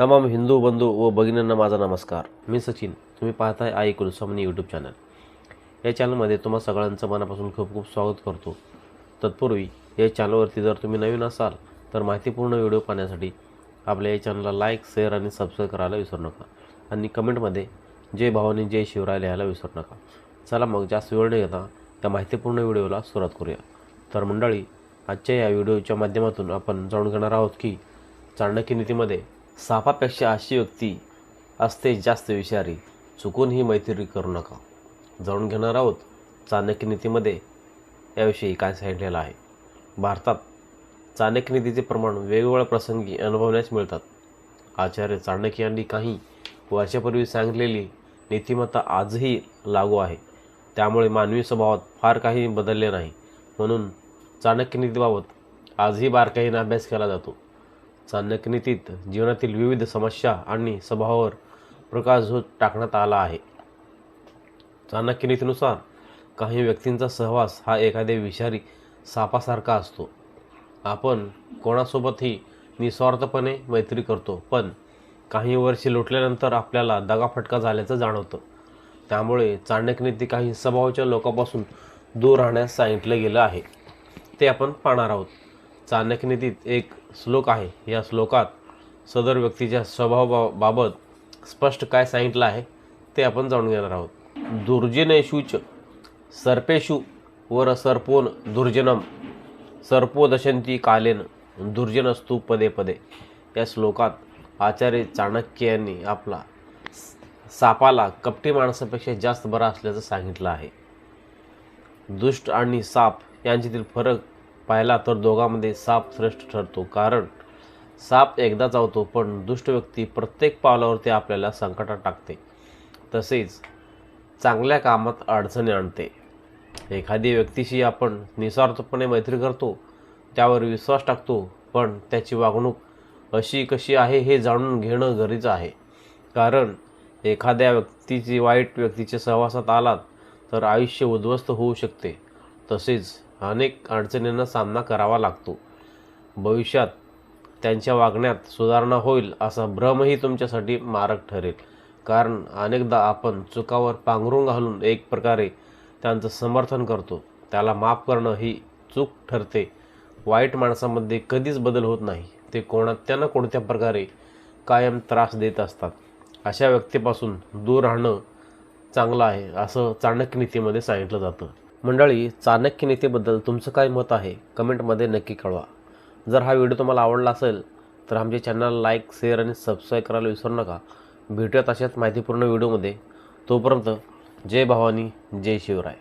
तमाम हिंदू बंधू व भगिनींना माझा नमस्कार. मी सचिन. तुम्ही पाहताय आई कुलस्वामिनी यूट्यूब चॅनल या चॅनलमध्ये तुम्हा सगळ्यांचं मनापासून खूप खूप स्वागत करतो. तत्पूर्वी या चॅनलवरती जर तुम्ही नवीन असाल तर माहितीपूर्ण व्हिडिओ पाहण्यासाठी आपल्या या चॅनलला लाईक शेअर आणि सबस्क्राईब करायला विसरू नका. आणि कमेंटमध्ये जय भावानी जय शिवराय लिहायला विसरू नका. चला मग जास्त वेळ न घेता त्या माहितीपूर्ण व्हिडिओला सुरुवात करूया. तर मंडळी आजच्या या व्हिडिओच्या माध्यमातून आपण जाणून घेणार आहोत की चाणक्य नीतीमध्ये सापापेक्षा अशी व्यक्ती असते जास्त विषारी. चुकून ही मैत्री करू नका. जाणून घेणार आहोत चाणक्य नीतीमध्ये याविषयी काय सांगितलेलं आहे. भारतात चाणक्य नीतीचे प्रमाण वेगवेगळ्या प्रसंगी अनुभवण्यास मिळतात. आचार्य चाणक्य यांनी काही वर्षापूर्वी सांगितलेली नीतिमत्ता आजही लागू आहे. त्यामुळे मानवी स्वभावात फार काही बदलले नाही. म्हणून चाणक्य नीतीबाबत आजही बारकाईने अभ्यास केला जातो. चाणक्यनीतीत जीवनातील विविध समस्या आणि स्वभावावर प्रकाश झोत टाकण्यात आला आहे. चाणक्यनीतीनुसार काही व्यक्तींचा सहवास हा एखाद्या विषारी सापासारखा असतो. आपण कोणासोबतही निस्वार्थपणे मैत्री करतो पण काही वर्षे लुटल्यानंतर आपल्याला दगाफटका झाल्याचं जाणवतं. त्यामुळे चाणक्यनीती काही स्वभावाच्या लोकांपासून दूर राहण्यास सांगितलं गेलं आहे. ते आपण पाहणार आहोत. चाणक्यनीतीत एक श्लोक आहे. या श्लोकात सदर व्यक्तीच्या स्वभावाबाबत स्पष्ट काय सांगितलं आहे ते आपण जाणून घेणार आहोत. दुर्जनेशूच सर्पेषु वर सर्पोन दुर्जनम सर्पो दशंती कालेन दुर्जनस्तु पदे पदे. या श्लोकात आचार्य चाणक्य यांनी आपला सापाला कपटी माणसापेक्षा जास्त बरा असल्याचं सांगितलं आहे. दुष्ट आणि साप यांच्यातील फरक पाहिला तर दोघांमध्ये साप श्रेष्ठ ठरतो. कारण साप एकदा चावतो पण दुष्ट व्यक्ती प्रत्येक पावलावरती आपल्याला संकटात टाकते. तसेच चांगल्या कामात अडचणी आणते. एखादी व्यक्तीशी आपण निस्वार्थपणे मैत्री करतो त्यावर विश्वास टाकतो पण त्याची वागणूक अशी कशी आहे हे जाणून घेणं गरजेचं आहे. कारण एखाद्या व्यक्तीची वाईट व्यक्तीच्या सहवासात आलात तर आयुष्य उद्ध्वस्त होऊ शकते. तसेच अनेक अडचणींना सामना करावा लागतो. भविष्यात त्यांच्या वागण्यात सुधारणा होईल असा भ्रमही तुमच्यासाठी मारक ठरेल. कारण अनेकदा आपण चुकावर पांघरून घालून एक प्रकारे त्यांचं समर्थन करतो. त्याला माफ करणं ही चूक ठरते. वाईट माणसामध्ये कधीच बदल होत नाही. ते कोणत्या ना कोणत्या प्रकारे कायम त्रास देत असतात. अशा व्यक्तीपासून दूर राहणं चांगलं आहे असं चाणक्य नीतीमध्ये सांगितलं जातं. मंडळी चाणक्य नीतीबद्दल तुमचं काय मत आहे? कमेंटमध्ये नक्की कळवा. जर हा व्हिडिओ तुम्हाला आवडला असेल तर आमच्या चॅनल लाईक शेअर आणि सबस्क्राईब करायला विसरू नका. भेटूयात अशाच माहितीपूर्ण व्हिडिओमध्ये. तोपर्यंत जय भवानी जय शिवराय.